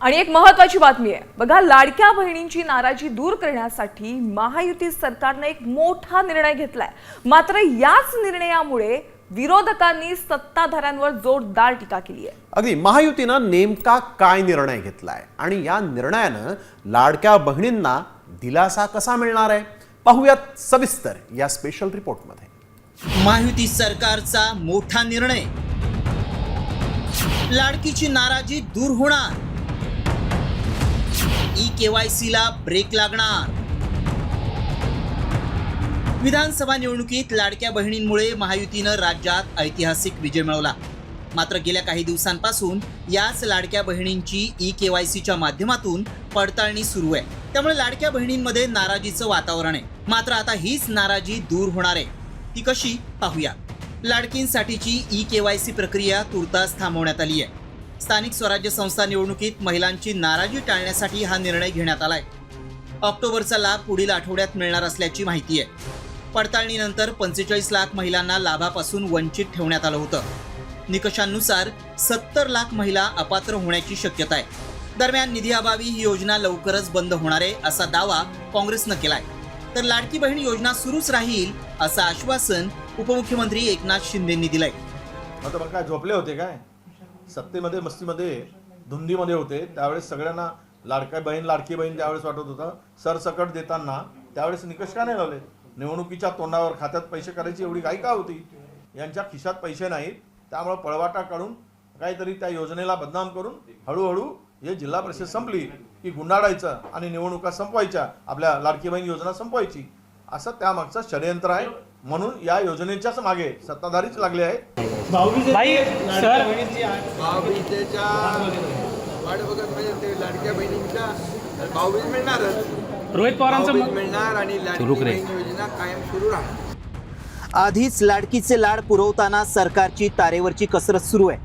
आणि एक महत्वाची बातमी आहे. बघा लाडक्या बहिणींची नाराजी दूर करण्यासाठी महायुती सरकारनं एक मोठा निर्णय घेतलाय. मात्र याच निर्णयामुळे विरोधकांनी सत्ताधाऱ्यांवर जोरदार टीका केली आहे. अगदी महायुतीनं नेमका काय निर्णय घेतलाय? आणि या निर्णयानं लाडक्या बहिणींना दिलासा कसा मिळणार आहे? पाहूयात सविस्तर या स्पेशल रिपोर्टमध्ये महायुती सरकारचा मोठा निर्णय. लाडकीची नाराजी दूर होणार. ई केवायसी ला ब्रेक लागणार. विधानसभा निवडणुकीत लाडक्या बहिणींमुळे महायुतीनं राज्यात ऐतिहासिक विजय मिळवला. मात्र गेल्या काही दिवसांपासून याच लाडक्या बहिणींची ई केवायसीच्या माध्यमातून पडताळणी सुरू आहे. त्यामुळे लाडक्या बहिणींमध्ये नाराजीचं वातावरण आहे. मात्र आता हीच नाराजी दूर होणार आहे. ती कशी? पाहूया. लाडकींसाठीची ई केवायसी प्रक्रिया तुर्तास थांबवण्यात आली आहे. स्थानिक स्वराज्य संस्था निवडणुकीत महिलांची नाराजी टाळण्यासाठी हा निर्णय घेण्यात आलाय. ऑक्टोबरचा लाभ पुढील आठवड्यात मिळणार असल्याची माहिती आहे. पडताळणीनंतर पंचेचाळीस लाख महिलांना लाभापासून वंचित ठेवण्यात आलं होतं. निकषांनुसार सत्तर लाख महिला अपात्र होण्याची शक्यता आहे. दरम्यान निधी अभावी ही योजना लवकरच बंद होणार आहे असा दावा काँग्रेसनं केलाय. तर लाडकी बहीण योजना सुरूच राहील असं आश्वासन उपमुख्यमंत्री एकनाथ शिंदेंनी दिलंय. झोपले होते काय? सत्तेमध्ये मस्तीमध्ये धुंदीमध्ये होते. त्यावेळेस सगळ्यांना लाडका बहीण लाडकी बहीण त्यावेळेस वाटत होतं सरसकट देताना त्यावेळेस निकष का नाही लावले? निवडणुकीच्या तोंडावर खात्यात पैसे करायची एवढी काही का होती? यांच्या खिशात पैसे नाहीत. त्यामुळं पळवाटा काढून काहीतरी त्या योजनेला बदनाम करून हळूहळू हे जिल्हा परिषद संपली की गुंडाळायचं आणि निवडणुका संपवायच्या. आपल्या लाडकी बहीण योजना संपवायची. असं त्यामागचं षडयंत्र आहे. म्हणून या योजनेच्याच मागे सत्ताधारीच लागले आहेत. भाई सर. भाऊबीजेच्या वाट बघत म्हणजे ते लाडक्या बहिणींच्या भाऊबीज मिळणारच. रोहित पवारांचं भाऊबीज मत- मिळणार आणि लाडकी बहीण योजना कायम सुरू राहणार. आधीच लाडकीचे लाड पुरवताना सरकारची तारेवरची कसरत सुरू आहे.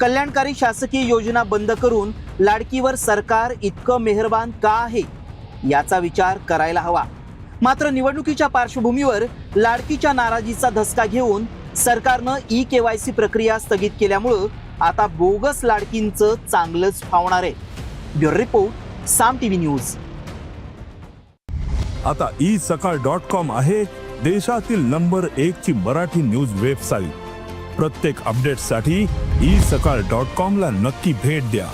कल्याणकारी शासकीय योजना बंद करून लाडकीवर सरकार इतकं मेहरबान का आहे? याचा विचार करायला हवा. मात्र निवडणुकीच्या पार्श्वभूमीवर लाडकीच्या नाराजीचा धसका घेऊन सरकारनं ई के वाय सी प्रक्रिया स्थगित केल्यामुळं आता बोगस लाडकींचं चांगलंच फावणार आहे. Bureau report Saam TV news. आता ई सकाळ डॉट कॉम आहे देशातील नंबर एक ची मराठी न्यूज वेबसाईट. प्रत्येक अपडेटसाठी ई सकाळ डॉट कॉम ला नक्की भेट द्या.